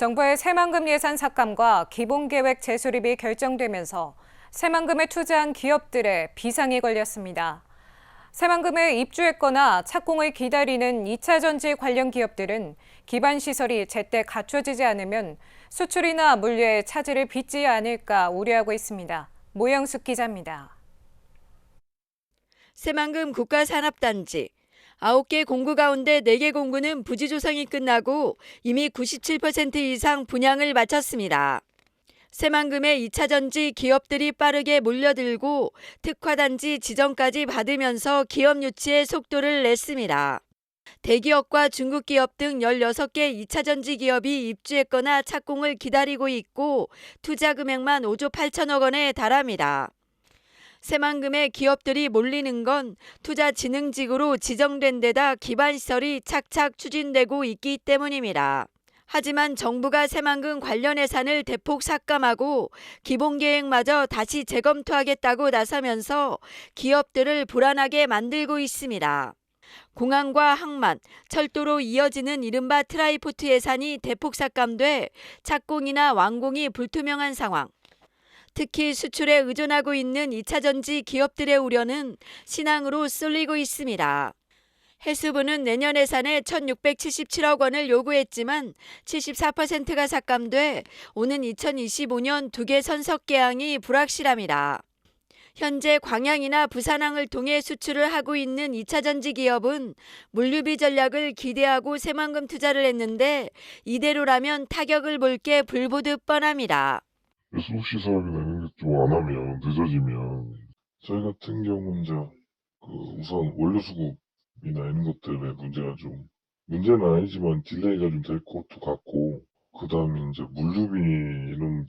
정부의 새만금 예산 삭감과 기본계획 재수립이 결정되면서 새만금에 투자한 기업들의 비상이 걸렸습니다. 새만금에 입주했거나 착공을 기다리는 2차 전지 관련 기업들은 기반 시설이 제때 갖춰지지 않으면 수출이나 물류에 차질을 빚지 않을까 우려하고 있습니다. 모영숙 기자입니다. 새만금 국가산업단지 9개 공구 가운데 4개 공구는 부지 조성이 끝나고 이미 97% 이상 분양을 마쳤습니다. 새만금의 2차 전지 기업들이 빠르게 몰려들고 특화단지 지정까지 받으면서 기업 유치에 속도를 냈습니다. 대기업과 중국 기업 등 16개 2차 전지 기업이 입주했거나 착공을 기다리고 있고 투자 금액만 5조 8천억 원에 달합니다. 새만금의 기업들이 몰리는 건 투자진흥직으로 지정된 데다 기반시설이 착착 추진되고 있기 때문입니다. 하지만 정부가 새만금 관련 예산을 대폭 삭감하고 기본 계획마저 다시 재검토하겠다고 나서면서 기업들을 불안하게 만들고 있습니다. 공항과 항만, 철도로 이어지는 이른바 트라이포트 예산이 대폭 삭감돼 착공이나 완공이 불투명한 상황. 특히 수출에 의존하고 있는 2차 전지 기업들의 우려는 신앙으로 쏠리고 있습니다. 해수부는 내년 예산에 1,677억 원을 요구했지만 74%가 삭감돼 오는 2025년 두 개 선석 개항이 불확실합니다. 현재 광양이나 부산항을 통해 수출을 하고 있는 2차 전지 기업은 물류비 전략을 기대하고 새만금 투자를 했는데 이대로라면 타격을 볼 게 불보듯 뻔합니다. 수시 사업이 되는 게 좀 안 하면 늦어지면 저희 같은 경우는 이제 그 우선 원료 수급이나 이런 것 때문에 문제가 좀 문제는 아니지만 딜레이가 좀 될 것도 같고 그 다음에 이제 물류비 이런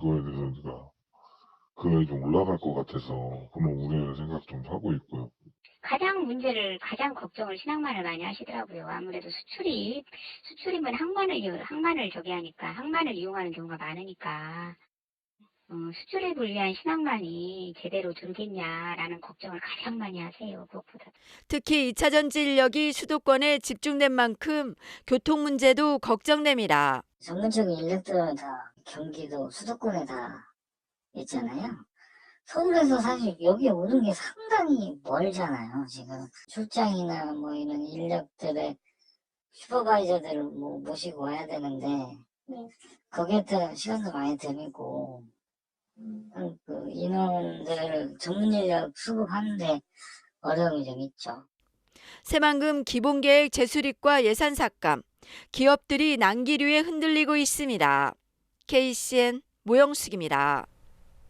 거에 대해서 제가 금액이 좀 올라갈 것 같아서 그런 우려의 생각 좀 하고 있고요. 가장 문제를 가장 걱정을 신앙만을 많이 하시더라고요. 아무래도 수출이 수출이면 항만을 이용- 항만을 저기 하니까 항만을 이용하는 경우가 많으니까 어, 수출에 불리한 신앙만이 제대로 들겠냐라는 걱정을 가장 많이 하세요. 그것보다 특히 2차 전지 인력이 수도권에 집중된 만큼 교통 문제도 걱정됩니다. 전문적인 인력들은 다 경기도 수도권에 다 있잖아요. 서울에서 사실 여기 오는 게 상당히 멀잖아요. 지금 출장이나 뭐 이런 인력들의 슈퍼바이저들을 뭐 모시고 와야 되는데 거기에 따른 시간도 많이 들이고 음, 그 인원들 전문 인력 수급하는데 어려움이 좀 있죠. 새만금 기본계획 재수립과 예산 삭감, 기업들이 난기류에 흔들리고 있습니다. KCN 모영숙입니다.